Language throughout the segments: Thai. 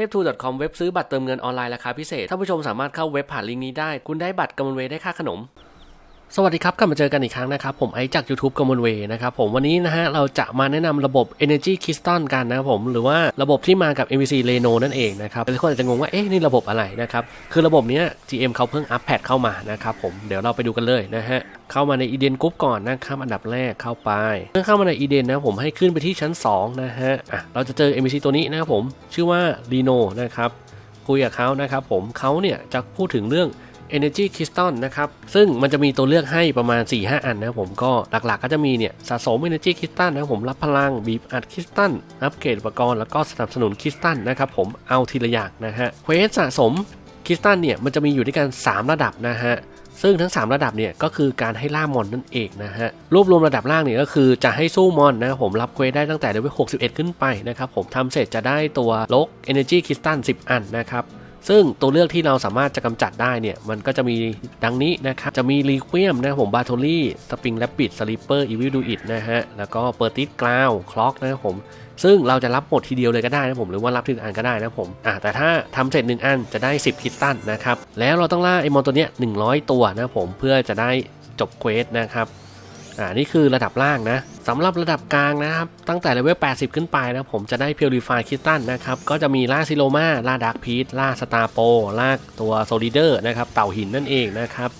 ทปทู .com เว็บซื้อบัตรเติมเงินออนไลน์ราคาพิเศษท่านผู้ชมสามารถเข้าเว็บผ่านลิงก์นี้ได้ คุณได้บัตรกำมลเวได้ค่าขนม สวัสดีครับกลับมาเจอกันอีกครั้งนะครับ ผมไอจาก YouTube กมลเวนะครับผมวันนี้นะฮะเราจะมาแนะนำระบบ Energy Crystal กันนะครับผมหรือว่าระบบที่มากับ MVC Reno นั่นเองนะครับหลายคนอาจจะงงว่าเอ๊ะนี่ระบบอะไรนะครับคือระบบเนี้ย GM เขาเพิ่งอัปแพดเข้ามานะครับผมเดี๋ยวเราไปดูกันเลยนะฮะเข้ามาใน Eden Group ก่อนนะครับอันดับแรกเข้าไปเมื่อเข้ามาใน Eden นะผมให้ขึ้นไปที่ชั้น2นะฮะอะเราจะเจอ MVC ตัวนี้นะครับผมชื่อว่า Reno นะครับคุยกับเขานะครับผมเขาเนี่ยจะพูดถึงเรื่อง Energy Crystal นะครับ ซึ่งมันจะมีตัวเลือกให้ประมาณ 4-5 อันนะครับผมก็หลักๆก็จะมีเนี่ยสะสม Energy Crystal นะครับผมรับพลังบีบอัดคริสตัลอัปเกรดอุปกรณ์แล้วก็สนับสนุนคริสตัลนะครับผมเอาทีละอย่างนะฮะเควสสะสมคริสตัลเนี่ยมันจะมีอยู่ด้วยกัน 3 ระดับนะฮะซึ่งทั้ง 3 ระดับเนี่ยก็คือการให้ล่ามอนนั่นเองนะฮะรวบรวมระดับล่างเนี่ยก็คือจะให้สู้มอนนะครับผมรับเควสได้ตั้งแต่เลเวล61 ขึ้นไปนะครับผมทำเสร็จจะได้ตัวลก Energy Crystal 10 อันนะครับ ซึ่งตัวเลือกที่เราสามารถจะกำจัดได้เนี่ย มันก็จะมีดังนี้นะครับ จะมีรีควีมนะครับผมบาโทลี่สปริงแลปิดสลิปเปอร์อีวิลดูอิดนะฮะ แล้วก็เปอร์ติสกราวคล็อกนะครับผม ซึ่งเราจะรับหมดทีเดียวเลยก็ได้นะผม หรือว่ารับทีละอันก็ได้นะผมอ่าแต่ถ้าทำเสร็จ 1 อันจะได้ 10คริสตัลนะครับ แล้วเราต้องล่าไอมอนตัวเนี้ย100 ตัวนะผมเพื่อจะได้จบเควสนะครับ อ่านี่คือระดับล่างนะสำหรับระดับกลางนะครับ ตั้งแต่เลเวล 80 ขึ้นไปนะผมจะได้ Purify Crystal นะครับ ก็จะมีล่าซิโลมาล่าดาร์คพีทล่าสตาร์โปล่าตัวโซลิเดอร์นะครับ เต่าหินนั่นเองนะครับ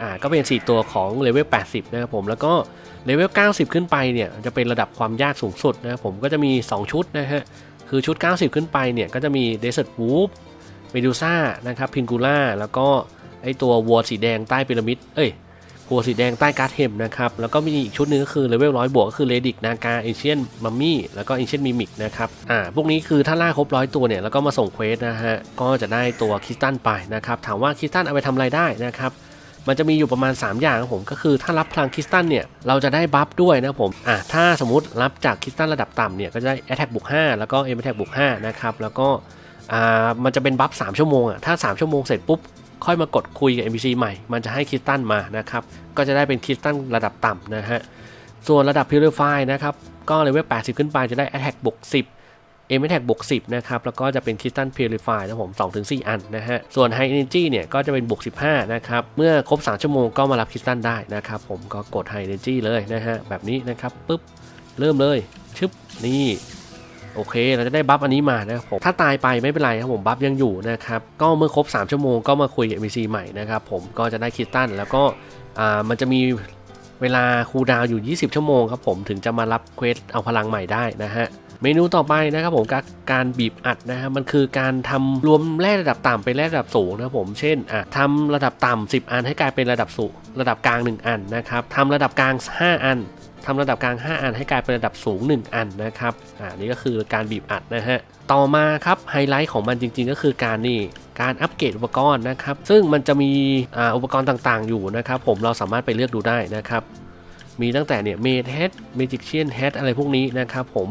อ่าก็เป็น 4 ตัวของเลเวล 80 นะครับผมแล้วก็เลเวล 90 ขึ้นไปเนี่ยจะเป็นระดับความยากสูงสุดนะครับผมก็จะมี 2 ชุดนะฮะคือชุด 90 ขึ้นไปเนี่ยก็จะมี Desert Wolf เมดูซ่านะครับพินกูล่าแล้วก็ไอตัววัวสีแดงใต้พีระมิดเอ้ย หัวสีแดงใต้การ์ดเทมนะครับ แล้วก็มีอีกชุดหนึงก็คือเลเวลร้อยบวกก็คือเลดิกนากาเอเชียนมัมมี่แล้วก็เอเชียนมิมิกนะครับ อ่า พวกนี้คือถ้าล่าครบร้อยตัวเนี่ย แล้วก็มาส่งเควสนะฮะ ก็จะได้ตัวคริสตัลไปนะครับ ถามว่าคริสตัลเอาไปทำอะไรได้นะครับ มันจะมีอยู่ประมาณ 3 อย่างครับผม ก็คือถ้ารับพลังคริสตัลเนี่ย เราจะได้บัฟด้วยนะครับผม อ่าถ้าสมมติรับจากคริสตัลระดับต่ำเนี่ย ก็จะได้ Attack บวก5แล้วก็ M Attack บวก5นะครับ แล้วก็ อ่า มันจะเป็นบัฟ3ชั่วโมงอะ ถ้า 3 ชั่วโมงเสร็จปุ๊บ ค่อยมากดคุยกับ NPC ใหม่ มันจะให้คริสตัลมานะครับ ก็จะได้เป็นคริสตัลระดับต่ำนะฮะ ส่วนระดับ Purify นะครับ ก็เลเวล 80 ขึ้นไปจะได้ Attack บวก 10 M Attack บวก 10 นะครับ แล้วก็จะเป็นคริสตัล Purify นะผม 2-4 อันนะฮะ ส่วน High Energy เนี่ย ก็จะเป็นบวก 15 นะครับ เมื่อครบ 3 ชั่วโมงก็มารับคริสตัลได้นะครับ ผม ก็กด High Energy เลยนะฮะ แบบนี้นะครับปุ๊บ เริ่มเลย ชึบ นี่ โอเค เราจะได้บัฟอันนี้มานะผมถ้าตายไปไม่เป็นไรครับผมบัฟยังอยู่นะครับก็เมื่อครบ 3 ชั่วโมงก็มาคุยกับ NPC ใหม่นะครับผมก็จะได้คิสตัลแล้วก็อ่ามันจะมีเวลาคูลดาวอยู่ 20 ชั่วโมงครับผมถึงจะมารับเควสเอาพลังใหม่ได้นะฮะเมนูต่อไปนะครับผมกการบีบอัดนะฮะมันคือการทำรวมแร่ระดับต่ำไปแร่ระดับสูงนะครับผมเช่นอะทำระดับต่ำ10 อันให้กลายเป็นระดับสูงระดับกลาง 1 อันนะครับทำระดับกลาง 5 อัน ทำระดับกลาง 5 อันให้กลายเป็นระดับสูง 1 อันนะครับอ่านี่ก็คือการบีบอัดนะฮะต่อมาครับไฮไลท์ของมันจริง ๆ ก็คือการนี่การอัปเกรดอุปกรณ์นะครับซึ่งมันจะมีอ่าอุปกรณ์ต่างๆ อยู่นะครับผมเราสามารถไปเลือกดูได้นะครับมีตั้งแต่เนี่ยเมดเฮดเมจิกเชียนเฮดอะไรพวกนี้นะครับผม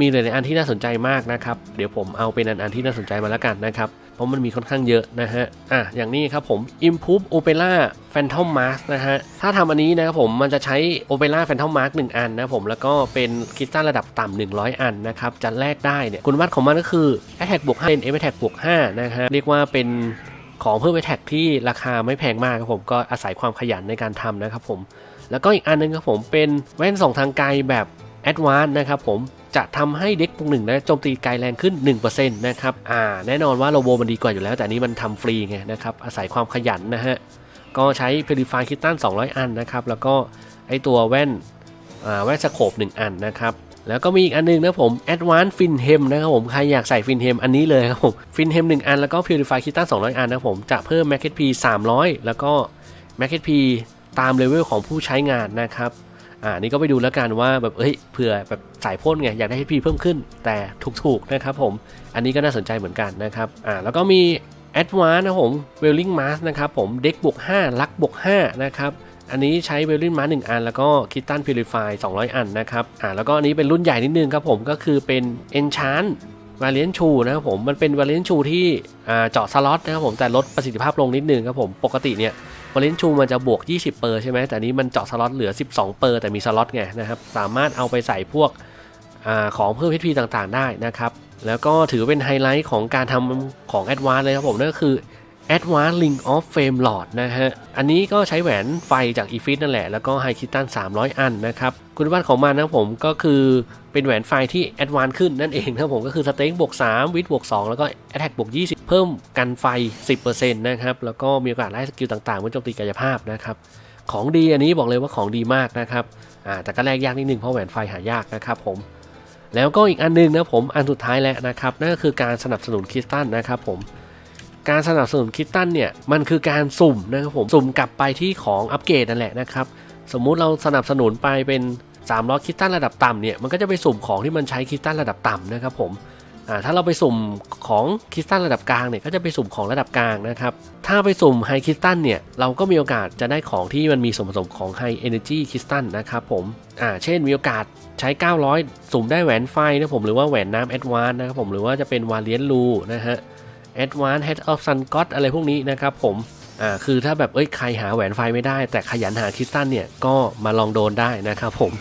มีหลายๆอันที่น่าสนใจมากนะครับ เดี๋ยวผมเอาเป็นอันๆที่น่าสนใจมาแล้วกันนะครับ เพราะมันมีค่อนข้างเยอะนะฮะ อะ อย่างนี้ครับผม Improve Opera Phantom Mask นะฮะ ถ้าทำอันนี้นะครับผมมันจะใช้ Opera Phantom Mask 1 อันนะผม แล้วก็เป็นคริสตัลระดับต่ำ100 อันนะครับ จะแลกได้เนี่ย คุณวัดของมันก็คือ Attack บวก5เป็น M Attack บวก5นะฮะ เรียกว่าเป็นของเพิ่ม Attack ที่ราคาไม่แพงมากครับผมก็อาศัยความขยันในการทำนะครับผม แล้วก็อีกอันหนึงครับผมเป็นแว่นส่องทางไกลแบบ Advanced นะครับผม จะทำให้เด็กพวกหนึ่งนะโจมตีไกลแรงขึ้น 1%นะครับอ่าแน่นอนว่าโลโบมันดีกว่าอยู่แล้ว แต่อันนี้มันทำฟรีไงนะครับอาศัยความขยันนะฮะก็ใช้ Purify k i t t a n 200 อันนะครับแล้วก็ไอตัวแว่นอ่าแว่นสโคป1อันนะครับแล้วก็มีอีกอันนึงนะผม Advanced Finhem นะครับผม ใครอยากใส่ Finhem อันนี้เลยครับผม Finhem 1อัน แล้วก็ Purify Kitan 200 อันนะครับผม จะเพิ่ม m a c k e t P 300 แล้วก็ m a c k e t P ตามเลเวลของผู้ใช้งานนะครับ อ่านี่ก็ไปดูแล้วกันว่าแบบเอ้ยเผื่อแบบสายพ่นไงอยากได้ HP เพิ่มขึ้น แต่ถูกๆนะครับผม อันนี้ก็น่าสนใจเหมือนกันนะครับอ่าแล้วก็มี Advance นะผม Welling Mask นะครับผมเด็กบวก5ลักบวก5นะครับอันนี้ใช้ Welling Mask 1อัน แล้วก็ Kitten Purify 200 อันนะครับอ่าแล้วก็อันนี้เป็นรุ่นใหญ่นิดนึงครับผมก็คือเป็น Enchant Valiant Shoe นะครับผมมันเป็น Valiant Shoe ที่อ่าเจาะสล็อตนะครับผมแต่ลดประสิทธิภาพลงนิดนึงครับผมปกติเนี่ย บอลเลนชูมันจะบวก 20 เปอร์ใช่ไหมแต่นี้มันเจาะสล็อตเหลือ 12 เปอร์แต่มีสล็อตไงนะครับ สามารถเอาไปใส่พวกอของเพิ่ม HP ต่างๆ ได้นะครับ แล้วก็ถือเป็นไฮไลท์ของการทำของ a d v a n c e เลยครับผมนั่นก็คือ Advanced Ring of Flame Lord นะฮะ อันนี้ก็ใช้แหวนไฟจากอีฟิตนั่นแหละ แล้วก็ไฮคิตัน300 อันนะครับ คุณสมบัตของมันนะผมก็คือเป็นแหวนไฟที่ Advanced ขึ้นนั่นเองนะผมก็คือสเต็งบวก3วิทบวก2แล้วก็ Attack บวก20 เพิ่มกันไฟ 10%นะครับ แล้วก็มีโอกาสไล่สกิลต่างๆเมื่อโจมตีกายภาพนะครับ ของดีอันนี้บอกเลยว่าของดีมากนะครับ อ่า แต่ก็แลกยากนิดนึงเพราะแหวนไฟหายากนะครับผม แล้วก็อีกอันหนึงนะผม อันสุดท้ายแล้วนะครับ นั่นก็คือการสนับสนุนคริสตัลนะครับผม การสนับสนุนคิสตัลเนี่ยมันคือการสุ่มนะครับผมสุ่มกลับไปที่ของอัปเกรดนั่นแหละนะครับสมมุติเราสนับสนุนไปเป็น3ล้อคริสตัลระดับต่ำเนี่ยมันก็จะไปสุ่มของที่มันใช้คิสตัลระดับต่ำนะครับผมอ่าถ้าเราไปสุ่มของคิสตัลระดับกลางเนี่ยก็จะไปสุ่มของระดับกลางนะครับ ถ้าไปสุ่มไฮคิสตัลเนี่ยเราก็มีโอกาสจะได้ของที่มันมีส่วนผสมของไฮเอเนจีคิสตัลนะครับผมอ่าเช่นมีโอกาสใช้ 900 สุ่มได้แหวนไฟนะผมหรือว่าแหวนน้ำแอดวานนะครับผมหรือว่าจะเป็นวาเลียนลูนะฮะ Advanced Head of Sun God อะไรพวกนี้นะครับผมอ่าคือถ้าแบบเอ้ยใครหาแหวนไฟไม่ได้ แต่ขยันหาคริสตัลเนี่ยก็มาลองโดนได้นะครับผม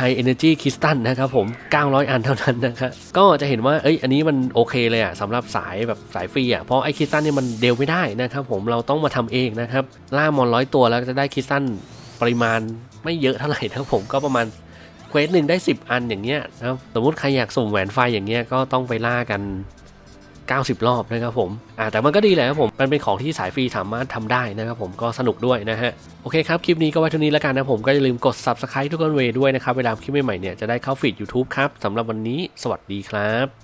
High Energy คริสตัลนะครับผม 900 อันเท่านั้นนะครับก็จะเห็นว่าเอ้ยอันนี้มันโอเคเลยอะสำหรับสายแบบสายฟรีอะเพราะไอ้คริสตัลเนี่ยมันเดลไม่ได้นะครับผมเราต้องมาทำเองนะครับล่ามอนร้อยตัวแล้วจะได้คริสตัลปริมาณไม่เยอะเท่าไหร่นะครับผมก็ประมาณเควสหนึ่งได้ 10 อันอย่างเงี้ยนะครับสมมติใครอยากสุ่มแหวนไฟอย่างเงี้ยก็ต้องไปล่ากัน 90 รอบนะครับผมอ่าแต่มันก็ดีแหละครับผม มันเป็นของที่สายฟรีสามารถทำได้นะครับผมก็สนุกด้วยนะฮะ โอเคครับ คลิปนี้ก็ไว้เท่านี้แล้วกันนะผมก็อย่าลืมกด subscribe ทุกคนเวด้วยนะครับ เวลาคลิปใหม่ๆเนี่ยจะได้เข้าฟีด YouTube ครับสำหรับวันนี้ สวัสดีครับ